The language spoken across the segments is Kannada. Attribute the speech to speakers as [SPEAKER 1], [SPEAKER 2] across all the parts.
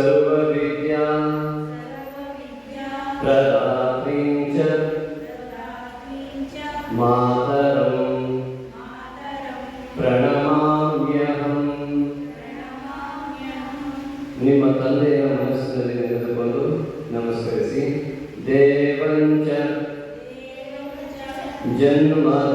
[SPEAKER 1] सर्वविद्या प्रदात्रीं च मातरं प्रणमाम्यहं ನಿಮ್ಮ ತಂದೆಯ ಮನಸ್ಸಿನಲ್ಲಿ ನೆನೆದುಕೊಂಡು ನಮಸ್ಕರಿಸಿ ದೇವಂಚ ಜನ್ಮದ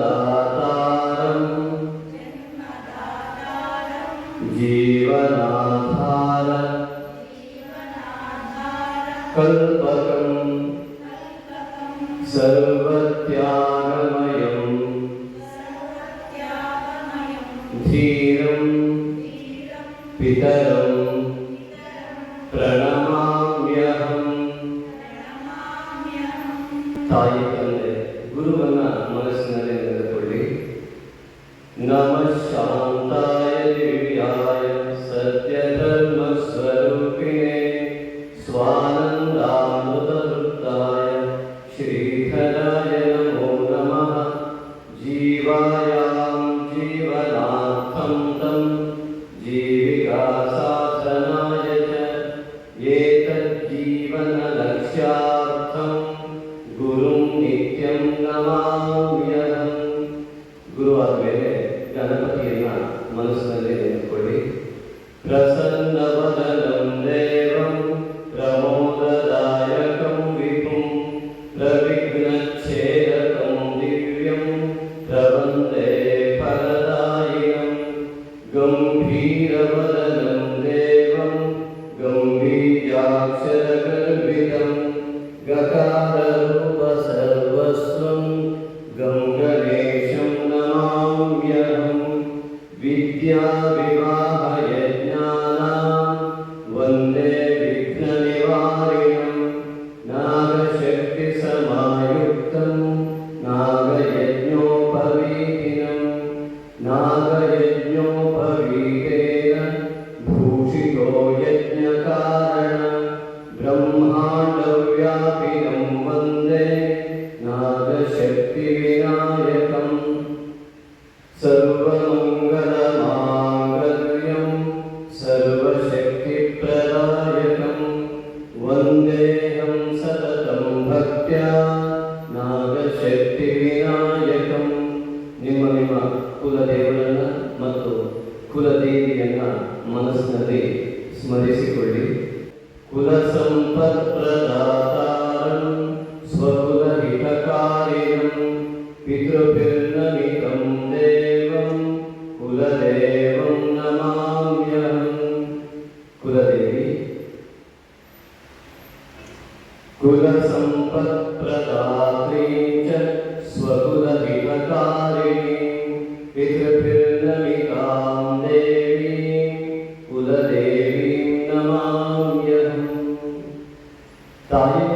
[SPEAKER 1] ತಾಯಿ ತಂದೆ ಗುರುವನ್ನ ಮನಸ್ಸಿನಲ್ಲಿ ನೆನೆದುಕೊಳ್ಳಿ. ನಮ ಶಾಂತಾಯ ದೇವಿಯಾಯ ಸತ್ಯ താഴെ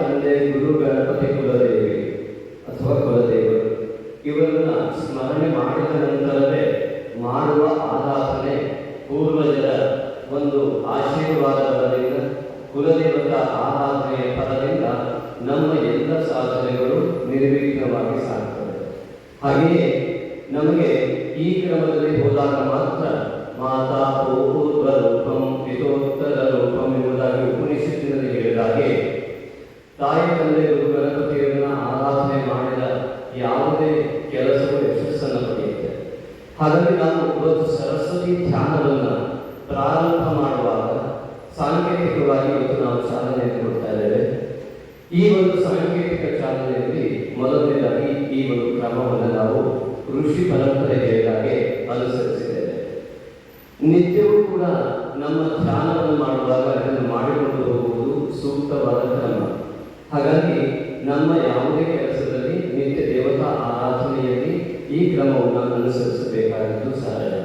[SPEAKER 1] ಮೊದಲನೇದಾಗಿ ಈ ಒಂದು ಕ್ರಮವನ್ನು ನಾವು ಋಷಿ ಪರಂಪರೆಗೆ ಅನುಸರಿಸಿದ್ದೇವೆ. ನಿತ್ಯವೂ ಕೂಡ ನಮ್ಮ ಧ್ಯಾನವನ್ನು ಮಾಡುವಾಗ ಅದನ್ನು ಮಾಡಿಕೊಂಡು ಹೋಗುವುದು ಸೂಕ್ತವಾದ ಕ್ರಮ. ಹಾಗಾಗಿ ನಮ್ಮ ಯಾವುದೇ ಕೆಲಸದಲ್ಲಿ ನಿತ್ಯ ದೇವತಾ ಆರಾಧನೆಯಲ್ಲಿ ಈ ಕ್ರಮವನ್ನು ಅನುಸರಿಸಬೇಕಾದದ್ದು ಸಹಜ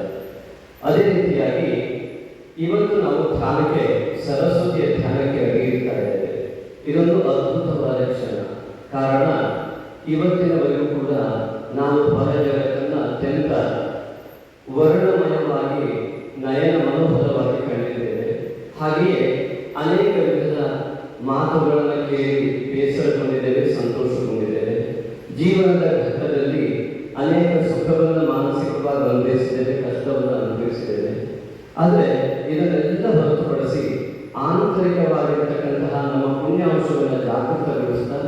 [SPEAKER 1] ಆದರೆ ಇದನ್ನೆಲ್ಲ ಹೊರತುಪಡಿಸಿ ಆಂತರಿಕವಾಗಿರ್ತಕ್ಕಂತಹ ನಮ್ಮ ಪುಣ್ಯಾಂಶವನ್ನು ಜಾಗೃತಗೊಳಿಸ್ತಾ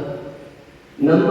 [SPEAKER 1] ನಮ್ಮ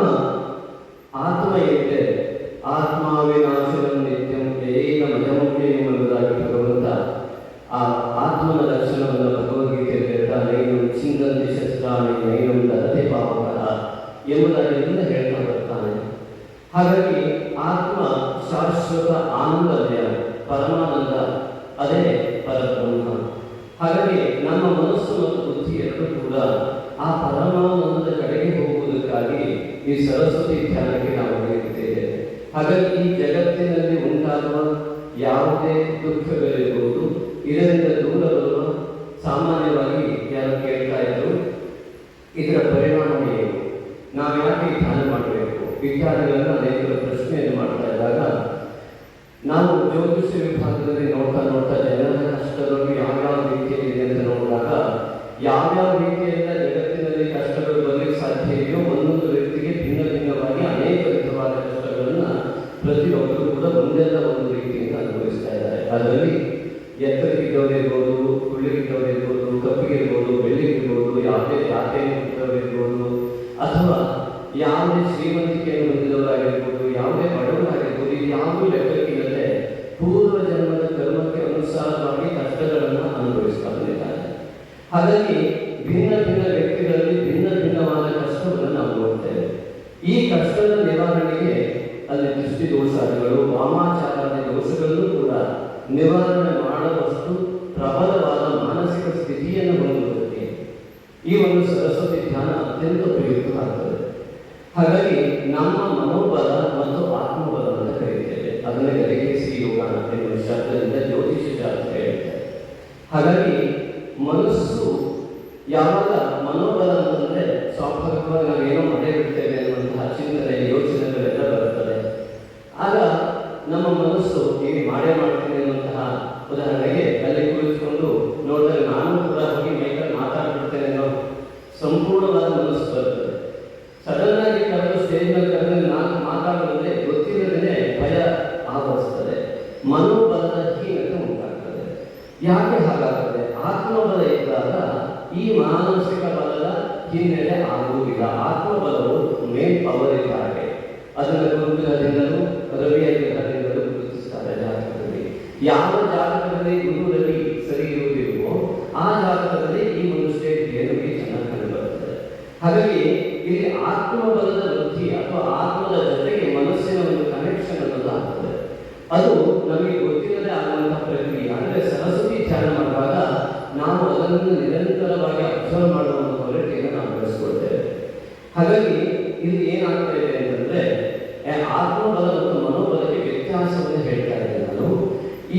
[SPEAKER 1] ಸಾಮಾನ್ಯವಾಗಿ ಯಾರು ಕೇಳ್ತಾ ಇದ್ರು, ಇದರ ಪರಿಣಾಮ ಏನು ನಾವು ಯಾಕೆ ಧ್ಯಾನ ಮಾಡಬೇಕು? ವಿದ್ಯಾರ್ಥಿಗಳನ್ನು ಅನೇಕರು ಪ್ರಶ್ನೆಯನ್ನು ಮಾಡ್ತಾ ಇದ್ದಾಗ, ನಾವು ಜ್ಯೋತಿಷ್ಯ ವಿಭಾಗದಲ್ಲಿ ನೋಡ್ತಾ ನೋಡ್ತಾ ಜನರ সমাজ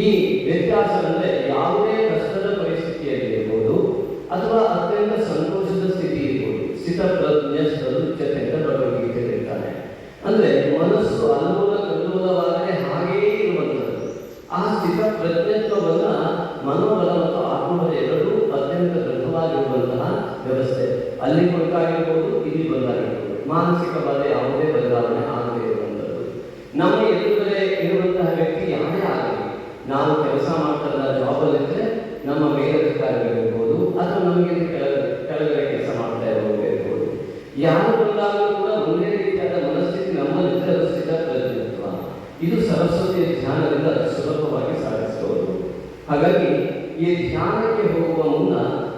[SPEAKER 1] ಈ ವ್ಯತ್ಯಾಸ ಅಂದರೆ ಯಾವುದೇ ಕಷ್ಟದ ಪರಿಸ್ಥಿತಿಯಲ್ಲಿ ಇರ್ಬೋದು ಅಥವಾ ಅತ್ಯಂತ ಸಂತೋಷದ ಸ್ಥಿತಿ ಇರ್ಬೋದು. ಸ್ಥಿತಪ್ರಜ್ಞೆ ಪ್ರಜ್ಞೆ ಭಗವದ್ಗೀತೆ ಹೇಳ್ತಾನೆ ಅಂದರೆ ಮನಸ್ಸು ಅಲ್ಲೋಲ ಕಲ್ಲೋಲವಾದರೆ ಹಾಗೆಯೇ ಇರುವಂಥದ್ದು. ಆ ಸ್ಥಿತ ಪ್ರಜ್ಞತ್ವವನ್ನು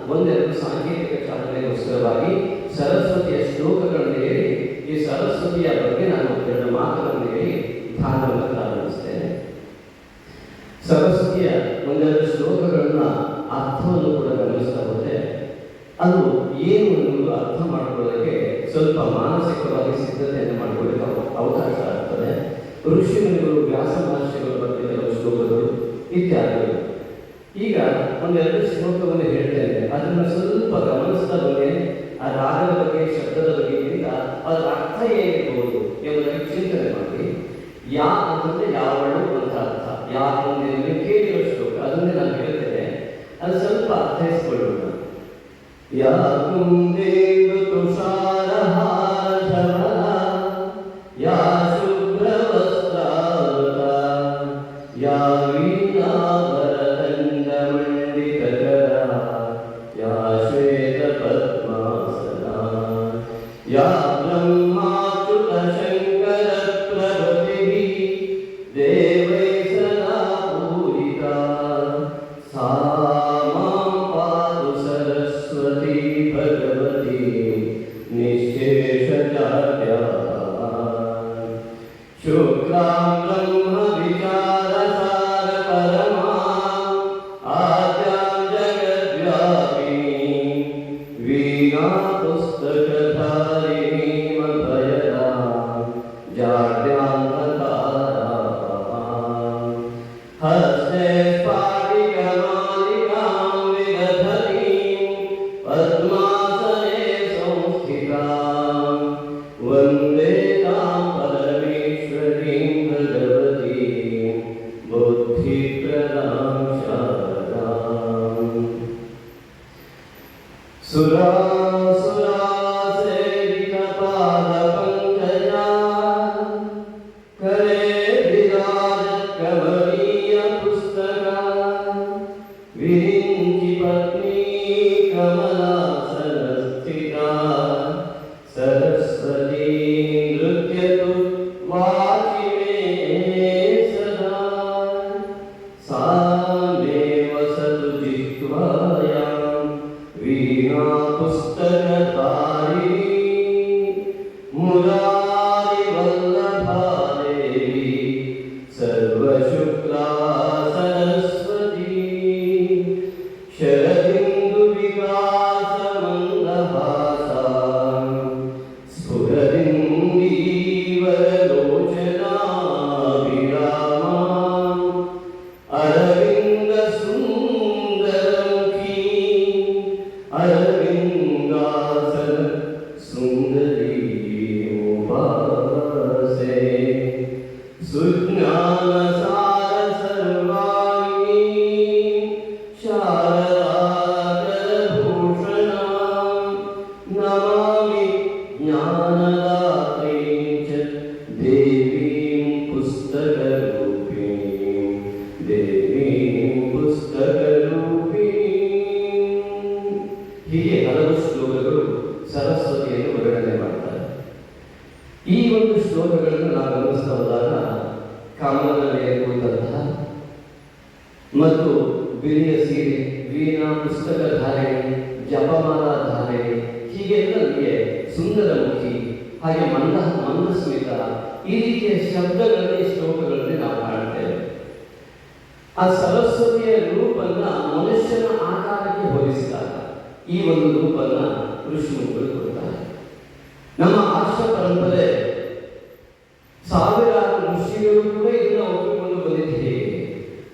[SPEAKER 1] ಒಂದೆರಡು ಸಾಂಕೇತಿಕ ಸಾಧನೆಗೋಸ್ಕರವಾಗಿ ಸರಸ್ವತಿಯ ಶ್ಲೋಕಗಳನ್ನು ಹೇಳಿ ಈ ಸರಸ್ವತಿಯ ಬಗ್ಗೆ ನಾನು ಎರಡು ಮಾತುಗಳನ್ನು ಹೇಳಿ या वीणा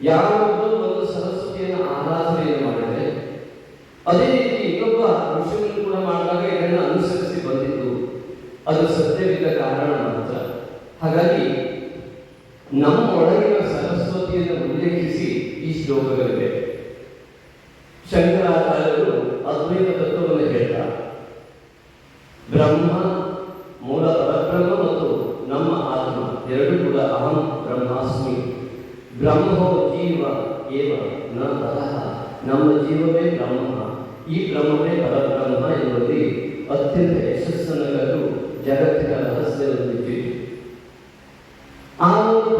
[SPEAKER 1] ಯಾರು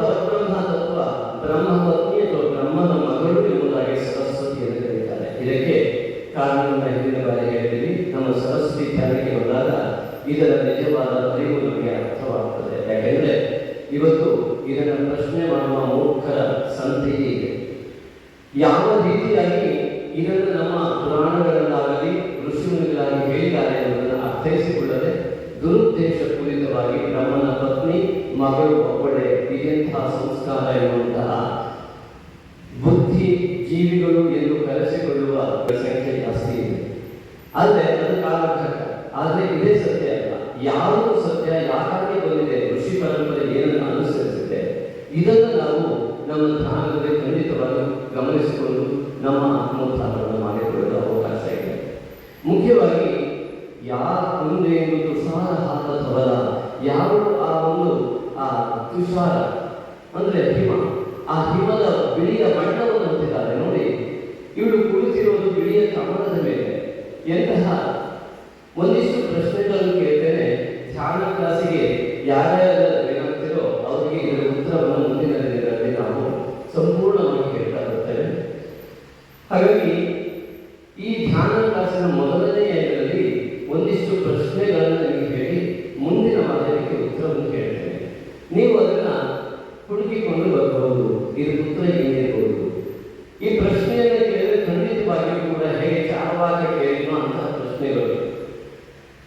[SPEAKER 1] ಪರಬ್ರಹ್ಮ ತತ್ವ ಬ್ರಹ್ಮಪತ್ನಿ ಅಥವಾ ಬ್ರಹ್ಮನ ಮಗಳು ಎಂಬುದಾಗಿ ಸರಸ್ವತಿಯನ್ನು ಕರೀತಾರೆ. ಇದಕ್ಕೆ ಕಾರಣವನ್ನು ಹಿಂದಿನ ಬಾರಿ ಹೇಳಿದ್ದೀನಿ ನಮ್ಮ ಸರಸ್ವತಿ ಧ್ಯಾನಕ್ಕೆ ಬಂದಾಗ ಇದರ ನಿಜವಾದ ಅರಿವು ನಮಗೆ ಅರ್ಥವಾಗುತ್ತದೆ ಯಾಕೆಂದರೆ ಇವತ್ತು ಇದನ್ನು ಪ್ರಶ್ನೆ ಮಾಡುವ ಮೂರ್ಖರ ಸಂತೆ ಇದೆ ಯಾವ ರೀತಿಯಾಗಿ ಇದನ್ನು ನಮ್ಮ ಪುರಾಣಗಳಲ್ಲಾಗಲಿ ಋಷಿಗಳಾಗಿ ಹೇಳಿದ್ದಾರೆ ಎಂಬುದನ್ನು ಅರ್ಥೈಸಿಕೊಳ್ಳದೆ ದುರುದ್ದೇಶ ಪೂರಿತವಾಗಿ ಬ್ರಹ್ಮನ ಪತ್ನಿ, ಮಗಳು ತಿಳಿಯಂತಹ ಸಂಸ್ಕಾರ ಇರುವಂತಹ ಬುದ್ಧಿ ಜೀವಿಗಳು ಎಂದು ಕಲಸಿಕೊಳ್ಳುವ ಸಂಖ್ಯೆ ಜಾಸ್ತಿ ಇದೆ. ಅಲ್ಲದೆ ಅದು ಕಾಲಘಟ್ಟ. ಆದರೆ ಇದೇ ಸತ್ಯ ಅಲ್ಲ. ಯಾರು ಸತ್ಯ, ಯಾಕಾಗಿ ಬಂದಿದೆ, ಋಷಿ ಪರಂಪರೆ ಏನನ್ನು ಅನುಸರಿಸಿದೆ ಇದನ್ನು ನಾವು ನಮ್ಮ ಧ್ಯಾನದಲ್ಲಿ ಖಂಡಿತವಾಗಿ ಗಮನಿಸಿಕೊಂಡು ನಮ್ಮ ಆತ್ಮೋತ್ಥಾನ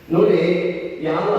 [SPEAKER 1] 农民养老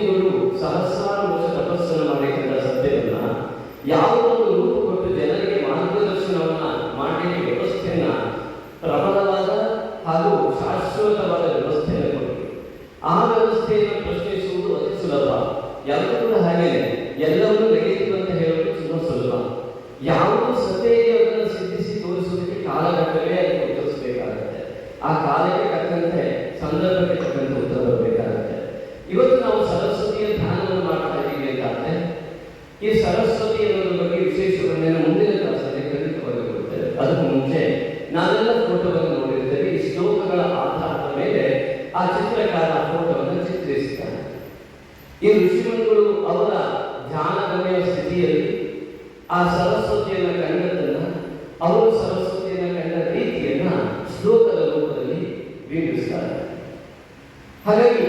[SPEAKER 1] గురు సహస్రాలు ಆ ಸರಸ್ವತಿಯನ್ನು ಕಂಡದ್ದನ್ನು ಅವರು ಸರಸ್ವತಿಯನ್ನು ಕಂಡ ರೀತಿಯನ್ನ ಶ್ಲೋಕದ ರೂಪದಲ್ಲಿ ವಿವರಿಸ್ತಾರೆ ಹಾಗಾಗಿ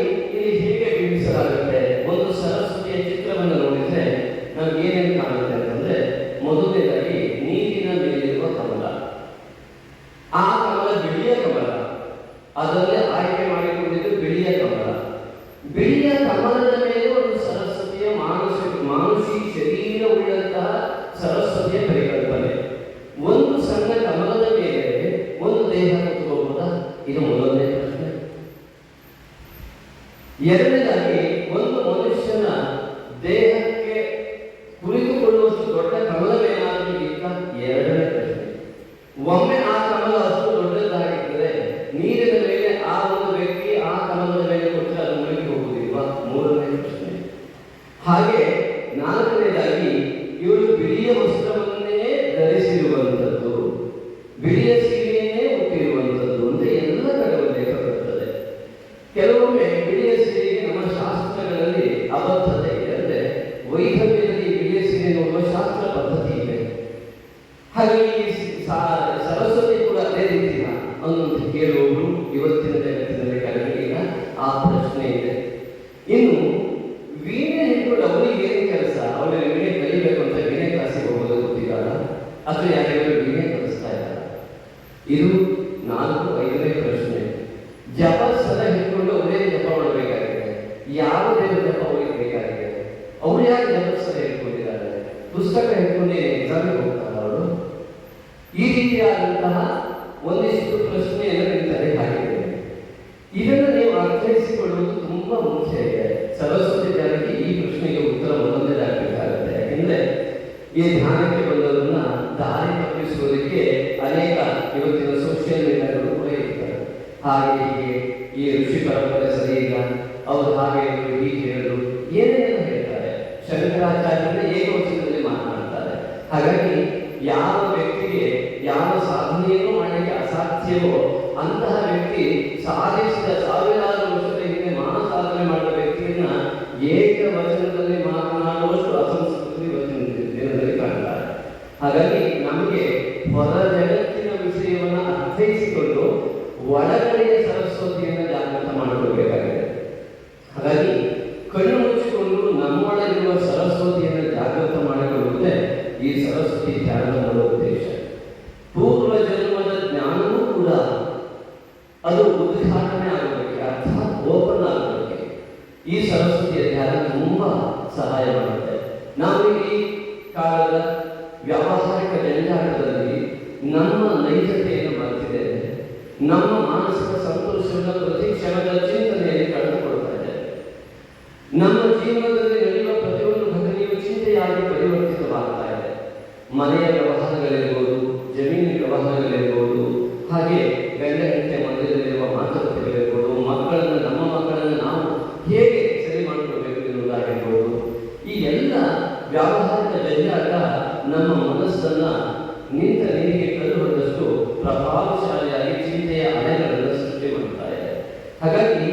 [SPEAKER 1] ನೀರಿನ ಮೇಲೆ ಆ ಒಂದು ವ್ಯಕ್ತಿ ಆ ಕಮಲದ ಮೇಲೆ ಕೊಟ್ಟರೆ ಅದು ಮುಳುಗಿ ಹೋಗುವುದಿಲ್ವಾ ಮೂರನೇ ಪ್ರಶ್ನೆ. ಹಾಗೆ ನಾನು ಮೌಲ್ಯಾಗಿ ಜನಸರ ಇಟ್ಕೊಂಡಿದ್ದಾರೆ ಪುಸ್ತಕ ಇಟ್ಕೊಂಡು ಎಕ್ಸಾಮಿಗೆ ಹೋಗ್ತಾರೆ ಅವರು ಈ ರೀತಿಯಾದಂತಹ ಒಂದಿಷ್ಟು ಏಕವಚನದಲ್ಲಿ ಮಾತನಾಡುವಷ್ಟು ಅಸಂಸ್ಕೃತಿ ಇವತ್ತಿನ ದಿನದಲ್ಲಿ ಕಾಣ್ತಾರೆ ಹಾಗಾಗಿ ನಮಗೆ ಹೊರ ಜಗತ್ತಿನ ವಿಷಯವನ್ನು ಅರ್ಥೈಸಿಕೊಂಡು ಒಳಗಡೆಯ ಸರಸ್ವತಿಯನ್ನು ಜಾಗೃತ ಮಾಡಿಕೊಳ್ಬೇಕಾಗಿದೆ ಹಾಗಾಗಿ ಕಣ್ಣು ಮುಚ್ಚಿಕೊಂಡು ನಮ್ಮೊಳಗಿರುವ ಸರಸ್ವತಿಯನ್ನು ಜಾಗೃತ ಮಾಡಿಕೊಳ್ಳುವುದೇ ಈ ಸರಸ್ವತಿ ಧ್ಯಾನದ ಮೂಲ ಉದ್ದೇಶ ಪೂರ್ವ ಜನ್ಮದ ಜ್ಞಾನವೂ ಕೂಡ ಅದು ಉದ್ಘಾಟನೆ ಆಗಬೇಕು ಅರ್ಥಾತ್ ಓಪನ್ ಆಗಬೇಕು ಈ ಸರಸ್ವತಿಯ ಧ್ಯಾನ ತುಂಬಾ ಸಹಾಯ ಮಾಡುತ್ತೆ ನಾವು ಈ ಕಾಲದ ವ್ಯಾವಹಾರಿಕ ಜಂಜಾಟದಲ್ಲಿ ನಮ್ಮ ನೈಜತೆಯನ್ನು ಮರೆತಿದ್ದೇವೆ ನಮ್ಮ ಮಾನಸಿಕ ಸಂತೋಷವನ್ನು ಪ್ರತಿ ಕ್ಷಣದ ಚಿಂತನೆಯಲ್ಲಿ ಕಳೆದುಕೊಳ್ತಾ ಇದೆ ನಮ್ಮ ಜೀವನದಲ್ಲಿ ನಡೆಯುವ ಪ್ರತಿಯೊಂದು ಘಟನೆಯು ಚಿಂತೆಯಾಗಿ ಪರಿವರ್ತಿತವಾಗ್ತಾ ಇದೆ ಮನೆಯ ವ್ಯವಹಾರಗಳಿರ್ಬೋದು ಜಮೀನಿನ ವ್ಯವಹಾರಗಳಿರ್ಬೋದು ಹಾಗೆ ಗಂಡ ಹೆಂಡತಿಯ ಮಧ್ಯದಲ್ಲಿರುವ ಮಾತುಕತೆಗಳಿರ್ಬೋದು ಮಕ್ಕಳನ್ನು ನಮ್ಮ ಮಕ್ಕಳನ್ನು ನಾವು ಹೇಗೆ ಸರಿ ಮಾಡಿಕೊಳ್ಬೇಕು ಎನ್ನುವುದಾಗಿರ್ಬೋದು ಈ ಎಲ್ಲ ವ್ಯಾವಹಾರಿಕ ಜಂಜಾಟ ನಮ್ಮ ಮನಸ್ಸನ್ನ ನಿಂತ ನೀರಿಗೆ ಕಲ್ಲು ಹೊಡೆದಷ್ಟು ಪ್ರಭಾವಶಾಲಿಯಾಗಿ ಚಿಂತೆಯ ಅಲೆಗಳನ್ನು ಸೃಷ್ಟಿ ಮಾಡ್ತಾ ಇದೆ ಹಾಗಾಗಿ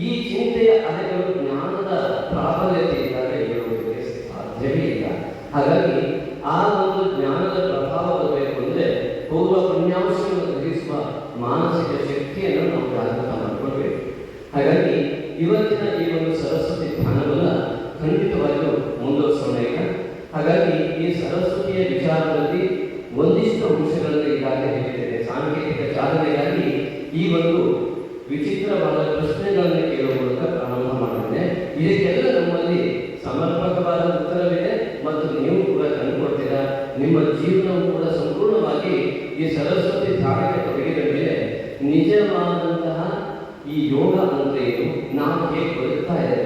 [SPEAKER 1] ಈ ಚಿಂತೆಯ ಅಲೆಗಳು ಜ್ಞಾನದ ಪ್ರಾಬಲ್ಯತೆಯಿಂದಾಗಿ ಇರುವುದಕ್ಕೆ ಸಾಧ್ಯವೇ ಇಲ್ಲ ಹಾಗಾಗಿ ಆ ಒಂದು ಜ್ಞಾನದ ಪ್ರಭಾವ ಬರಬೇಕು ಅಂದ್ರೆ ಪೂರ್ವ ಪುಣ್ಯಾಂಶವನ್ನು ಗ್ರಹಿಸುವ ಮಾನಸಿಕ ಶಕ್ತಿಯನ್ನು ನಾವು ಜಾಗೃತ ಮಾಡಿಕೊಳ್ಬೇಕು ಹಾಗಾಗಿ ಇವತ್ತಿನ ಈ ಒಂದು ಸರಸ್ವತಿ ಧ್ಯಾನವನ್ನ ಖಂಡಿತವಾಗಿಯೂ ಮುಂದುವರಿಸೋಣ ಈಗ ಹಾಗಾಗಿ ಈ ಸರಸ್ವತಿಯ ವಿಚಾರದಲ್ಲಿ ಒಂದಿಷ್ಟು ಅಂಶಗಳನ್ನು ಈಗಾಗಲೇ ಹೇಳಿದ್ದೇನೆ ಸಾಂಕೇತಿಕ ಚಾಲನೆಗಾಗಿ ಈ ಒಂದು ವಿಚಿತ್ರವಾದ ಪ್ರಶ್ನೆಗಳನ್ನು ಕೇಳುವ ಮೂಲಕ ಪ್ರಾರಂಭ ಮಾಡಿದೆ ಇದಕ್ಕೆಲ್ಲ ನಮ್ಮಲ್ಲಿ ಸಮರ್ಪಕವಾದ ಉತ್ತರವಿದೆ ಮತ್ತು ನೀವು ಕೂಡ ಕಂಡುಕೊಡ್ತೀರಾ ನಿಮ್ಮ ಜೀವನವು ಕೂಡ ಸಂಪೂರ್ಣವಾಗಿ ಈ ಸರಸ್ವತಿ ಧಾರಣೆ ತೊಡಗಿದ ಮೇಲೆ ನಿಜವಾದಂತಹ ಈ ಯೋಗ ಅಂದ್ರೆ ಏನು ನಾವು ಹೇಗೆ ಬದುಕ್ತಾ ಇದ್ದೇವೆ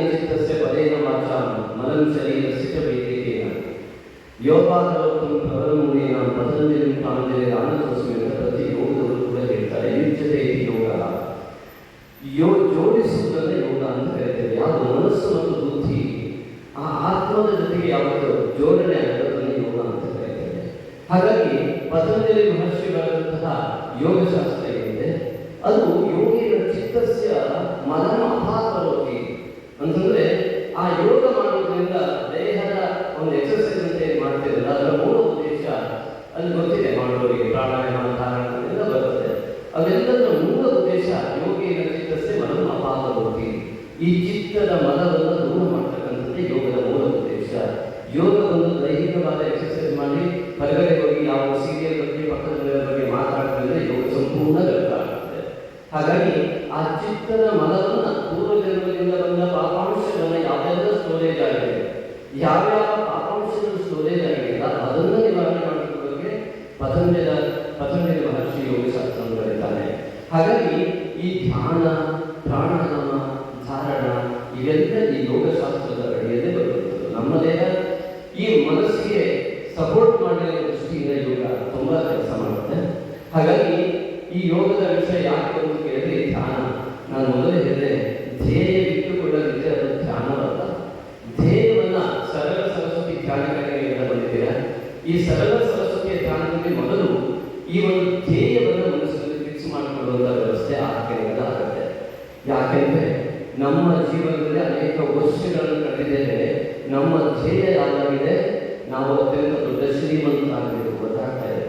[SPEAKER 1] ಯೋಗೇನ ಚಿತ್ತಸ್ಯ ಪದೇನ ವಾಚ ಮನಂ ಶರೀರಸ್ಯ ಚ ವೈದಿಕೇನ ಯೋಗಾಕರೋತ್ತಮ ಪ್ರವರಮೂಲೇನ ಪತಂಜಲಿ ಪಾಂಜಲಿ ಆನಂದಸ್ಮಿ ಅಂತ ಪ್ರತಿ ಯೋಗದವರು ಕೂಡ ಹೇಳ್ತಾರೆ ಯುಜ್ಯತೆ ಇತಿ ಯೋಗ ಯೋ ಜೋಡಿಸುವುದನ್ನು ಯೋಗ ಅಂತ ಕರೀತೇವೆ ಯಾವುದು ಮನಸ್ಸು ಮತ್ತು ಬುದ್ಧಿ ಆ ಆತ್ಮದ ಜೊತೆಗೆ ಯಾವುದು ಜೋಡಣೆ ಆಗೋದನ್ನು ಯೋಗ ಅಂತ ಕರೀತೇವೆ ಹಾಗಾಗಿ ಪತಂಜಲಿ ಮಹರ್ಷಿ ಬರೆದಂತಹ ಯೋಗಶಾಸ್ತ್ರ ದೈಹಿಕವಾದ ಎಕ್ಸರ್ಸೈಸ್ ಮಾಡಿ ಹೊರಗಡೆ ಹೋಗಿ ಯಾವ ಸೀರಿಯಲ್ ಬಗ್ಗೆ ಪಕ್ಕದ ಬಗ್ಗೆ ಮಾತಾಡೋದ್ರಿಂದ ಯೋಗ ಸಂಪೂರ್ಣ ವ್ಯರ್ಥ ಆಗುತ್ತೆ ಹಾಗಾಗಿ ಆ ಚಿತ್ತದ ಮನವನ್ನ ಪೂರ್ವ ಜನ್ಮದಿಂದ ಬಂದ ಪಾಪಾಂಶಗಳನ್ನ ಯಾವ್ದಾದ್ರೂ ಸ್ಟೋರೇಜ್ ಆಗಿದೆ, ಯಾವ್ಯಾವ ಪಾಪಾಂಶಗಳು ಸ್ಟೋರೇಜ್ ಆಗಿಲ್ಲ ಅದನ್ನ ನಿವಾರಣೆ ಮಾಡಿಕೊಳ್ಳೋಕೆ ಪತಂಜಲ ಪತಂಜಲಿ ಮಹರ್ಷಿ ಯೋಗಶಾಸ್ತ್ರ ಅಂತ ಕರೀತಾನೆ ಹಾಗಾಗಿ ಈ ಧ್ಯಾನ ಪ್ರಾಣಾಯಾಮ ಧಾರಣ ಇವೆಲ್ಲ ಈ ಯೋಗಶಾಸ್ತ್ರದ ಅಡಿಯಲ್ಲೇ ಬರುತ್ತದೆ ನಮ್ಮ ದೇಹ ಈ ಮನಸ್ಸಿಗೆ ಸಪೋರ್ಟ್ ಮಾಡುವ ದೃಷ್ಟಿಯಿಂದ ಯೋಗ ತುಂಬಾ ಕೆಲಸ ಮಾಡುತ್ತೆ ಹಾಗಾಗಿ ಈ ಯೋಗದ ವಿಷಯ ಯಾಕೆ ಅಂತ ಕೇಳಿದ್ರೆ ಧ್ಯಾನ ನಾನು ಮೊದಲೇ ಹೇಳಿದೆ ಧ್ಯೇಯ ಇಟ್ಟುಕೊಳ್ಳಲಿದ್ರೆ ಅದು ಧ್ಯಾನವಲ್ಲ ಧ್ಯೇಯವನ್ನ ಸರಳ ಸರಸ್ವತಿ ಧ್ಯಾನಕ್ಕಾಗಿ ನೀವೆಲ್ಲ ಬಂದಿದ್ದೀರಾ ಈ ಸರಳ ಸರಸ್ವತಿಯ ಧ್ಯಾನದಲ್ಲಿ ಮೊದಲು ಈ ಒಂದು ಧ್ಯೇಯವನ್ನು ಮನಸ್ಸಲ್ಲಿ ಫಿಕ್ಸ್ ಮಾಡಿಕೊಳ್ಳುವಂಥ ವ್ಯವಸ್ಥೆ ಆಗಬೇಕಾದ ಆಗುತ್ತೆ. ಯಾಕೆಂದ್ರೆ ನಮ್ಮ ಜೀವನದಲ್ಲಿ ಅನೇಕ ವರ್ಷಗಳನ್ನು ಕಳೆದಿದ್ದೇವೆ ನಮ್ಮ ಧ್ಯೇಯ ಯಾವಾಗಿದೆ? ನಾವು ಅತ್ಯಂತ ದೊಡ್ಡ ಶ್ರೀಮಂತ ಆಗಬೇಕು ಗೊತ್ತಾಗ್ತಾ ಇದೆ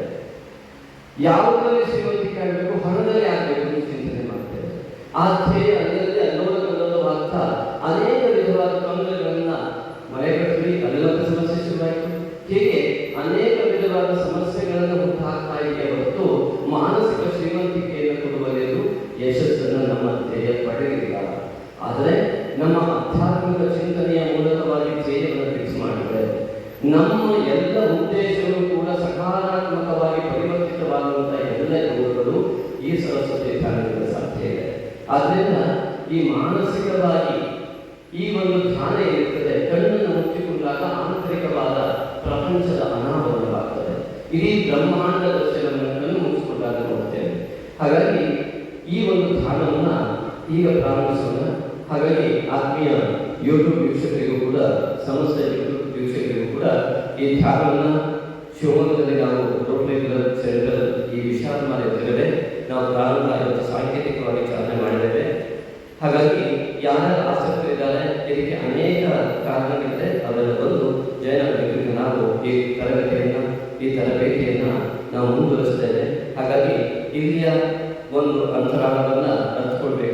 [SPEAKER 1] ಯಾವುದರಲ್ಲಿ ಶ್ರೀಮಂತಿಕೆ ಆಗಬೇಕು? ಹಣದಲ್ಲಿ ಆಗಬೇಕು ಚಿಂತನೆ ಮಾಡ್ತೇವೆ. ಆ ಧ್ಯೇಯ ಅದರಲ್ಲಿ ಅಲ್ಲೋಲ ಕಲ್ಲೋಲವಾಗ್ತಾ ಅನೇಕ ವಿಧವಾದ ತೊಂದರೆಗಳನ್ನ ಮನೆ ಕಟ್ಟಲಿ ಅಲ್ಲದ ಸಮಸ್ಯೆ ಶುರುವಾಯಿತು. ಹೀಗೆ? ಆದ್ದರಿಂದ ಈ ಮಾನಸಿಕವಾಗಿ ಈ ಒಂದು ಧ್ಯಾನ ಇರುತ್ತದೆ ಕಣ್ಣನ್ನು ಮುಚ್ಚಿಕೊಂಡಾಗ ಆಂತರಿಕವಾದ ಪ್ರಪಂಚದ ಅನಾವರಣವಾಗ್ತದೆ. ಇಡೀ ಬ್ರಹ್ಮಾಂಡ ದರ್ಶನವನ್ನು ಮುಚ್ಚಿಕೊಂಡಾಗ ನೋಡ್ತೇವೆ ಹಾಗಾಗಿ ಈ ಒಂದು ಧ್ಯಾನವನ್ನ ಈಗ ಪ್ರಾರಂಭಿಸೋಣ. ಹಾಗಾಗಿ ಆತ್ಮೀಯ ಯೂಟ್ಯೂಬ್ ವೀಕ್ಷಕರಿಗೂ ಕೂಡ ಸಮಸ್ತ ಯೂಟ್ಯೂಬ್ ವೀಕ್ಷಕರಿಗೂ ಕೂಡ ಈ ಧ್ಯಾನವನ್ನ ಶಿವಮೊಗ್ಗದಲ್ಲಿ ನಾವು ಕ್ಲಬ್ ಸೆಂಟರ್ ಈ ವಿಶಾಲ ಮಾಲೆ ಎದುರುಗಡೆ ನಾವು ಪ್ರಾರಂಭ ಇವತ್ತು ಸಾಂಕೇತಿಕವಾಗಿ ಚಾಲನೆ ಮಾಡಿದ್ದೇವೆ. ಹಾಗಾಗಿ ಯಾರ ಆಸಕ್ತರಿದ್ದಾರೆ, ಇದಕ್ಕೆ ಅನೇಕ ಕಾರಣಗಳಿದೆ. ಅದರ ಬಂದು ಜಯನಗರಕ್ಕೆ ನಾವು ಈ ತರಗತಿಯನ್ನ, ಈ ತರಬೇತಿಯನ್ನು ನಾವು ಮುಂದುವರಿಸ್ತೇವೆ ಹಾಗಾಗಿ ಇಲ್ಲಿಯ ಒಂದು ಅಂತರಾಳವನ್ನ ಅರ್ಥಕೊಳ್ಬೇಕು